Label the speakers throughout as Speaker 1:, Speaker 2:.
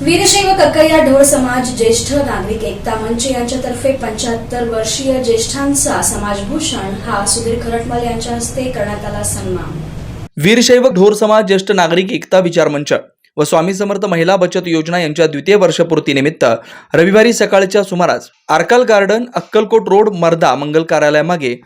Speaker 1: वीरशैव कक्कया ढोळ समाज ज्येष्ठ नागरिक एकता मंच यांच्यातर्फे पंच्याहत्तर वर्षीय ज्येष्ठांचा समाजभूषण हा सुधीर खरटमल यांच्या हस्ते करण्यात आला सन्मान.
Speaker 2: वीरशैव ढोर समाज ज्येष्ठ नागरिक एकता विचार मंच व स्वामी समर्थ महिला बचत योजना यांच्या द्वितीय वर्षपूर्तीनिमित्त रविवारी सकाळच्या सुमारास आर्काल गार्डन अक्कलकोट रोड मर्दा मंगल कार्यालयामागे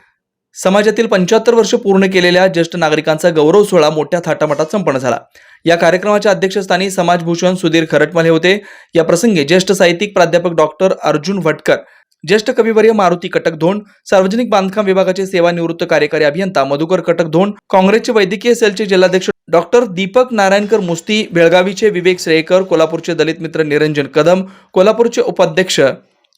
Speaker 2: समाजातील पंच्याहत्तर वर्ष पूर्ण केलेल्या ज्येष्ठ नागरिकांचा गौरव सोहळा मोठ्या थाटामाटात संपन्न झाला. या कार्यक्रमाच्या अध्यक्षस्थानी समाजभूषण सुधीर खरटमल हे होते. या प्रसंगी ज्येष्ठ साहित्यिक प्राध्यापक डॉक्टर अर्जुन भटकर ज्येष्ठ कविवर्य मारुती कटक धोंड सार्वजनिक बांधकाम विभागाचे सेवानिवृत्त कार्यकारी अभियंता मधुकर कटक धोंड काँग्रेसचे वैद्यकीय सेलचे जिल्हाध्यक्ष डॉक्टर दीपक नारायणकर मुस्ती बेळगावीचे विवेक श्रेयकर कोल्हापूरचे दलित मित्र निरंजन कदम कोल्हापूरचे उपाध्यक्ष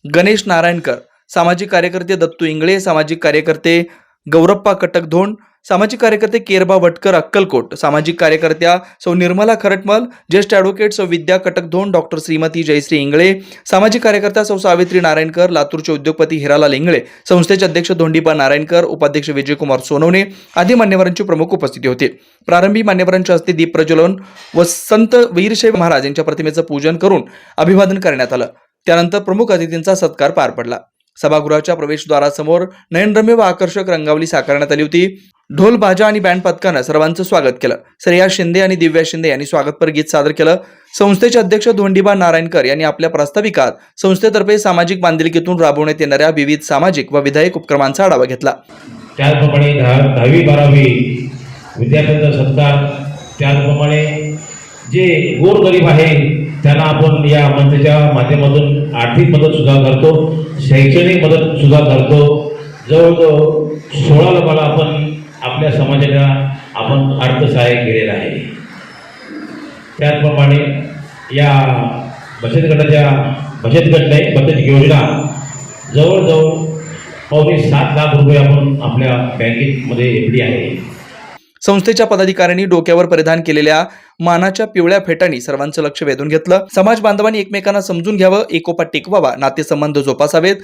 Speaker 2: गणेश नारायणकर सामाजिक कार्यकर्ते दत्तू इंगळे सामाजिक कार्यकर्ते गौरप्पा कटक धोंड सामाजिक कार्यकर्ते केरबा वटकर अक्कलकोट. सामाजिक कार्यकर्त्या सौ निर्मला खरटमल ज्येष्ठ ॲडव्होकेट सौ विद्या कटकधोन डॉक्टर श्रीमती जयश्री इंगळे सामाजिक कार्यकर्त्या सौ सावित्री नारायणकर लातूरचे उद्योगपती हिरालाल इंगळे संस्थेचे अध्यक्ष धोंडीबा नारायणकर उपाध्यक्ष विजयकुमार सोनवणे आदी मान्यवरांची प्रमुख उपस्थिती होती. प्रारंभी मान्यवरांच्या हस्ते दीप प्रज्वलन व संत वीरशैव महाराज यांच्या प्रतिमेचं पूजन करून अभिवादन करण्यात आलं. त्यानंतर प्रमुख अतिथींचा सत्कार पार पडला. सभागृहाच्या प्रवेशद्वारासमोर नयनरम्य व आकर्षक रंगावली साकारण्यात आली होती. ढोल बाजा आणि बँड पथकानं सर्वांचं स्वागत केलं. श्रेया शिंदे आणि दिव्या शिंदे यांनी स्वागतपर गीत सादर केलं. संस्थेचे अध्यक्ष धोंडीबा नारायणकर यांनी आपल्या प्रास्ताविकात संस्थेतर्फे सामाजिक बांधिलकीतून राबवण्यात येणाऱ्या विविध सामाजिक व विधायक उपक्रमांचा आढावा घेतला.
Speaker 3: त्याचप्रमाणे दहावी बारावी विद्यार्थ्यांचा सत्कार त्याचप्रमाणे जे गोरगरीब आहे त्यांना आपण या मंचाच्या माध्यमातून आर्थिक मदत सुद्धा करतो शैक्षणिक मदत सुद्धा करतो. जवळजवळ सोळा लोकांना आपण आपल्या समाजाला आपण अर्थसहाय्य केलेलं आहे. त्याचप्रमाणे या बचत गटाच्या बचत गट नाही बचत योजना जवळजवळ पावणे सात लाख रुपये आपण आपल्या बँकेमध्ये एफडी आहे.
Speaker 2: संस्थेच्या पदाधिकाऱ्यांनी डोक्यावर परिधान केलेल्या मानाच्या पिवळ्या फेटांनी सर्वांचं लक्ष वेधून घेतलं. समाज बांधवांनी एकमेकांना समजून घ्यावं एकोपा टिकवावा नातेसंबंध जोपासावेत.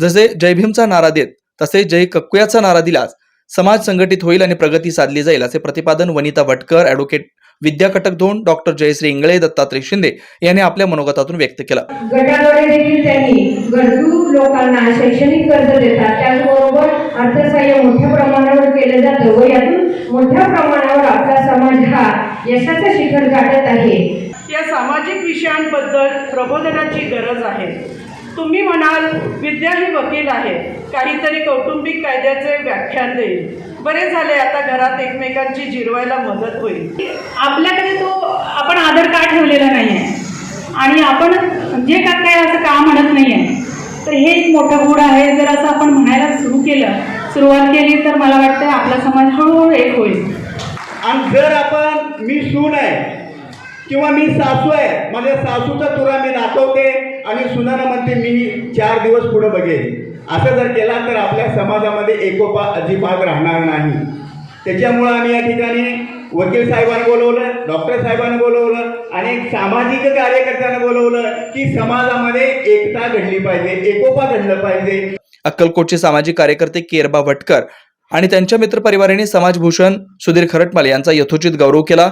Speaker 2: जसे जय भीमचा नारा देत तसे जय कक्कुयाचा नारा दिलास समाज संघटित होईल आणि प्रगती साधली जाईल असे प्रतिपादन वनिता वटकर ॲडव्होकेट विद्या कटकधोंड डॉक्टर जयश्री इंगळे दत्तात्रय शिंदे यांनी आपल्या मनोगतातून व्यक्त केलं.
Speaker 4: गटाद्वारे देखील त्यांनी गरजू लोकांना शैक्षणिक कर्ज देतात. त्याचबरोबर अर्थसहाय्य मोठ्या प्रमाणावर केलं जातं व यातून मोठ्या प्रमाणावर आपला समाज हा यशाचं शिखर गाठत आहे.
Speaker 5: या सामाजिक विषयांबद्दल प्रबोधनाची गरज आहे. तुम्ही म्हणाल विद्या ही वकील आहे काहीतरी कौटुंबिक कायद्याचे व्याख्यान देईल. बरे झाले आता घरात एकमेकांची जिरवायला मदत होईल.
Speaker 6: आपल्याकडे तो आपण आधार कार्ड ठेवलेला नाही आहे आणि आपण जे का काय असं का म्हणत नाही आहे तर हे एक मोठं गुण आहे. जर असं आपण म्हणायला सुरू केलं सुरुवात केली तर मला वाटतं आपला समाज हळूहळू एक होईल.
Speaker 7: आणि जर आपण मी सून आहे किंवा मी सासू आहे माझ्या सासूचा तुरा मी दाखवते आणि सुनाना म्हणते मी चार दिवस पुढं बघेन. असं जर केला तर आपल्या समाजामध्ये एकोपा अजिबात राहणार नाही. त्याच्यामुळं आम्ही या ठिकाणी वकील साहेबांना बोलवलं डॉक्टर साहेबांना बोलवलं आणि सामाजिक कार्यकर्त्यांना बोलवलं की समाजामध्ये एकता घडली पाहिजे एकोपा घडलं पाहिजे.
Speaker 2: अक्कलकोटचे सामाजिक कार्यकर्ते केरबा भटकर आणि त्यांच्या मित्रपरिवाराने समाजभूषण सुधीर खरटमाल यांचा यथोचित गौरव केला.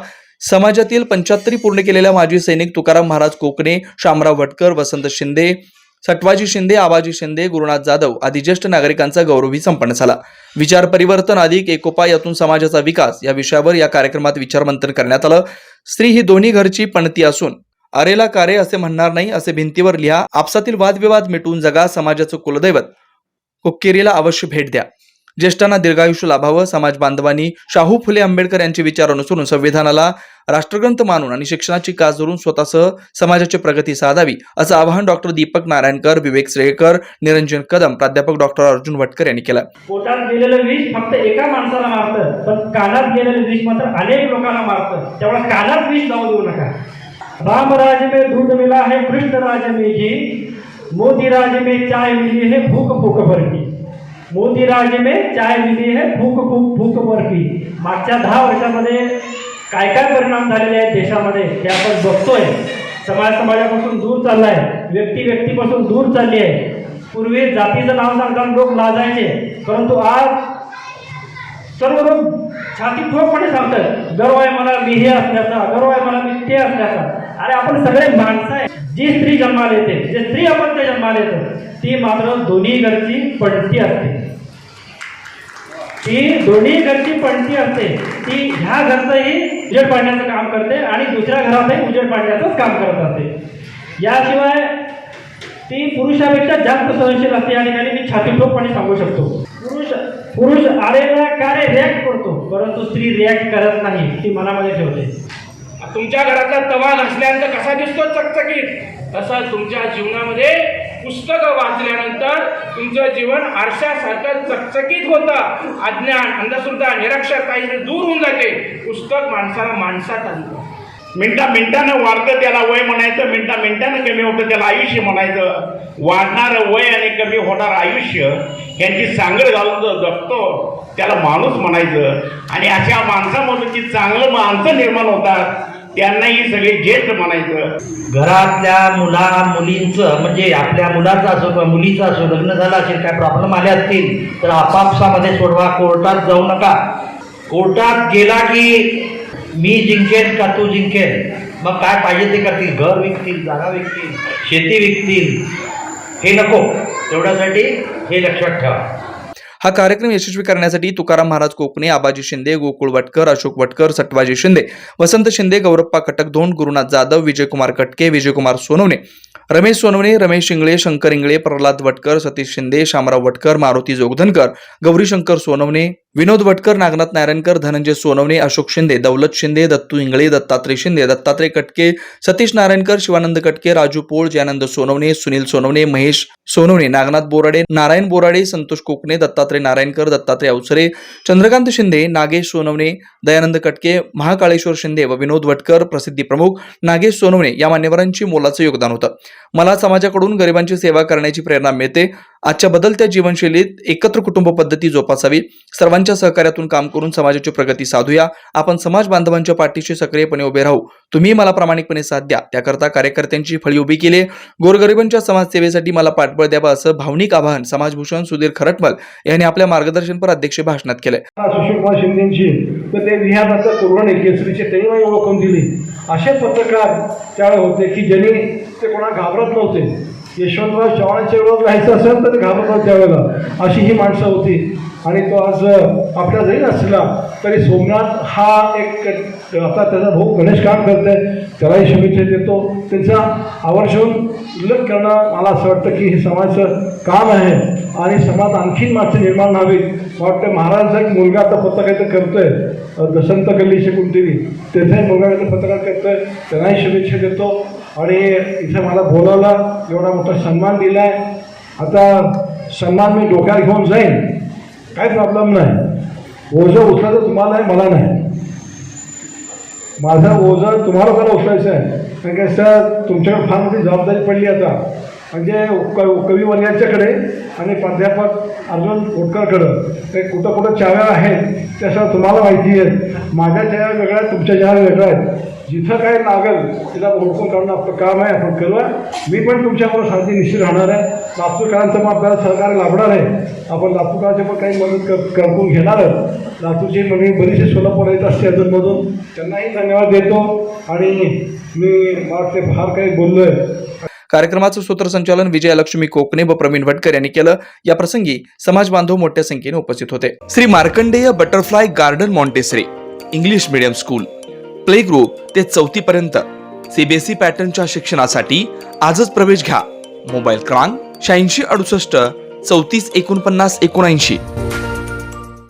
Speaker 2: समाजातील पंच्याहत्तरी पूर्ण केलेल्या माजी सैनिक तुकाराम महाराज कोकणे शामराव भटकर वसंत शिंदे सटवाजी शिंदे आबाजी शिंदे गुरुनाथ जाधव आदी ज्येष्ठ नागरिकांचा गौरवही संपन्न झाला. विचार परिवर्तन अधिक एकोपा यातून समाजाचा विकास या विषयावर या कार्यक्रमात विचारमंथन करण्यात आलं. स्त्री ही दोन्ही घरची पणती असून अरेला कारे असे म्हणणार नाही असे भिंतीवर लिहा आपसातील वादविवाद मिटवून जगा समाजाचं कुलदैवत. कुक्केरीला अवश्य भेट द्या. ज्येष्ठांना दीर्घायुष्य लाभावं समाज बांधवांनी शाहू फुले आंबेडकर यांचे विचार अनुसरून संविधानाला राष्ट्रग्रंथ मानून आणि शिक्षणाची कास धरून स्वतःसह समाजाची प्रगती साधावी असं आवाहन डॉक्टर दीपक नारायणकर विवेक श्रेयकर निरंजन कदम प्राध्यापक डॉक्टर अर्जुन भटकर यांनी केलं.
Speaker 8: पोटात गेलेलं विष फक्त एका माणसाला मारतं पण कानात गेलेलं विष मात्र अनेक लोकांना मारतं. त्यामुळे कानात विष जाऊ देऊ नका. राम राज में दूध मिला है कृष्ण राज में घी मोदी राज में चाय मिली है भूक भूक भरती. मोदी राज में चाय दिली आहे भूक भूक भूक बर्फी मागच्या दहा वर्षामध्ये काय काय परिणाम झालेले आहेत देशामध्ये हे आपण बघतोय. समाज समाजापासून दूर चाललाय व्यक्ती व्यक्तीपासून दूर चालली आहे. पूर्वी जातीचं नाव सांगताना लोक लाजायचे परंतु आज सर्व लोक छाती ठोकपणे सांगतात गर्व आहे मला मी हे असल्याचा गर्व आहे मला मी ते असल्याचा अरे आपण सगळे माणसं आहे. जी स्त्री जन्माला येते जे स्त्री आपण ते जन्माला येतो ती मात्र दोन्ही घरची पणती असते. ती दोन्ही घरची पणती असते. ती ह्या घरचंही उजेड पाडण्याचं काम करते आणि दुसऱ्या घरातही उजेड पाडण्याचंच काम करत असते. याशिवाय ती पुरुषापेक्षा जास्त सहनशील असते या ठिकाणी मी छातीठोकपणे सांगू शकतो. पुरुष पुरुष आलेला कार्य रिॲक्ट करतो परंतु स्त्री रिॲक्ट करत नाही ती मनामध्ये ठेवते.
Speaker 9: तुमच्या घरातला तवा घासल्यानंतर कसा दिसतो चकचकीत? तसं तुमच्या जीवनामध्ये पुस्तकं वाचल्यानंतर तुमचं जीवन आरशासारखं चकचकीत होतं. अज्ञान अंधश्रद्धा निरक्षरता दूर होऊन जाते. पुस्तक माणसाला माणसात आणतं.
Speaker 3: मिनटा मिनटानं वाढतं त्याला वय म्हणायचं मिनटा मिनटानं कमी होतं त्याला आयुष्य म्हणायचं. वाढणारं वय आणि कमी होणारं आयुष्य यांची सांगड घालून जो जगतो त्याला माणूस म्हणायचं. आणि अशा माणसामधून जी चांगलं माणसं निर्माण होतात त्यांनाही सगळे ज्येष्ठ म्हणायचं.
Speaker 10: घरातल्या मुला मुलींचं म्हणजे आपल्या मुलाचं असो किंवा मुलीचं असो लग्न झालं असेल काय प्रॉब्लेम आले असतील तर आपापसामध्ये सोडवा कोर्टात जाऊ नका. कोर्टात गेला की मी जिंकेन का तू जिंकेन? मग काय पाहिजे ते करतील? घर विकतील जागा विकतील शेती विकतील. हे नको. तेवढ्यासाठी हे लक्षात ठेवा.
Speaker 2: हा कार्यक्रम यशस्वी करण्यासाठी तुकाराम महाराज कोकणे आबाजी शिंदे गोकुळ वटकर अशोक वटकर सटवाजी शिंदे वसंत शिंदे गौरप्पा कटक धोंड गुरुनाथ जाधव विजयकुमार कटके विजयकुमार सोनवणे रमेश सोनवणे रमेश इंगळे शंकर इंगळे प्रल्हाद वटकर सतीश शिंदे शामराव वटकर मारुती जोगधनकर गौरीशंकर सोनवणे विनोद वटकर नागनाथ नारायणकर धनंजय सोनवणे अशोक शिंदे दौलत शिंदे दत्तू इंगळे दत्तात्रय शिंदे दत्तात्रय कटके सतीश नारायणकर शिवानंद कटके राजू पोळ जयानंद सोनवणे सुनील सोनवणे महेश सोनवणे नागनाथ बोराडे नारायण बोराडे संतोष कोकणे दत्तात्रय नारायणकर दत्तात्रय अवसरे चंद्रकांत शिंदे नागेश सोनवणे दयानंद कटके महाकाळेश्वर शिंदे व विनोद वटकर प्रसिद्धी प्रमुख नागेश सोनवणे या मान्यवरांची मोलाचं योगदान होतं. मला समाजाकडून गरिबांची सेवा करण्याची प्रेरणा मिळते. आजच्या बदलत्या जीवनशैलीत एकत्र कुटुंब पद्धती जोपासावी. सर्वांच्या सहकार्यातून काम करून समाजाची प्रगती साधूया. आपण समाज बांधवांच्या पाठीशी सक्रियपणे उभे राहू. तुम्ही मला प्रामाणिकपणे साथ द्या. त्याकरता कार्यकर्त्यांची फळी उभी केली. गोरगरिबांच्या समाजसेवेसाठी मला पाठबळ द्यावा असं भावनिक आवाहन समाजभूषण सुधीर खरटमल यांनी यांनी आपल्या मार्गदर्शनपर अध्यक्ष भाषणात केले
Speaker 8: सुशीलकुमार शिंदेची. तर ते विहाराचं कोरवणे केसरीचे त्यांनी मला ओळखून दिली. असे पत्रकार त्यावेळेस होते की ज्यांनी ते कोणा घाबरत नव्हते. यशवंतराव चव्हाणांच्या विरोधात राहायचं असेल तर ते घाबरत नव्हते त्यावेळेला. अशी ही माणसं होती. आणि तो आज आपल्या जरी असला तरी सोमनाथ हा एक आता त्याचा भाऊ गणेश काम आहे त्यालाही शुभेच्छा देतो. त्यांचा आवर्जून उल्लेख करणं मला असं वाटतं की हे समाजाचं काम आहे. आणि समाज आणखीन माणसं निर्माण व्हावी मला वाटतं महाराजांचा एक मुलगा आता पत्रकारिता करतोय. आहे दसंत गल्लीचे कोणतरी त्याचाही मुलगा काहीतरी पत्रकार करतोय. त्यांनाही शुभेच्छा देतो. आणि इथे मला बोलावलं एवढा मोठा सन्मान दिला आहे आता सन्मान मी डोक्यात घेऊन जाईन. काय प्रॉब्लेम नाही. ओझं उचलायचं तुम्हाला आहे मला नाही. माझं ओझं तुम्हाला पण उचलायचं आहे. कारण काय सर तुमच्याकडे फार मोठी जबाबदारी पडली आता. म्हणजे क कविवर्याच्याकडे आणि प्राध्यापक अर्जुन खोटकरकडं. ते कुठं कुठं चाव्या आहेत त्या तुम्हाला माहिती आहेत माझ्या चाव्या वेगळ्या आहेत तुमच्या चाव्या वेगळ्या आहेत. जिथं काय लागेल तिला ओळखून काढणं आपलं काम आहे आपण करूया. मी पण तुमच्याबरोबर सारखी निश्चित राहणार आहे. लातूरकरांचं मग आपल्याला सहकार्य लाभणार आहे. आपण लातूरकरांची पण काही मदत कर करून घेणारच लातूरची म्हणजे बरीचशी सोलापूर येत असते अजूनमधून त्यांनाही धन्यवाद देतो. आणि मी मला ते फार काही बोललो आहे
Speaker 2: कार्यक्रमाचं सूत्रसंचालन विजयलक्ष्मी कोकणे व प्रवीण भटकर यांनी केलं. या प्रसंगी समाज बांधव मोठ्या संख्येने उपस्थित होते. Shri Markandey butterfly garden Montessori English medium school. Play group ते चौथी पर्यंत. सीबीएसई पॅटर्नच्या शिक्षणासाठी आजच प्रवेश घ्या. मोबाईल क्रमांक शहाऐंशी अडुसष्ट चौतीस एकोणपन्नास एकोणऐंशी.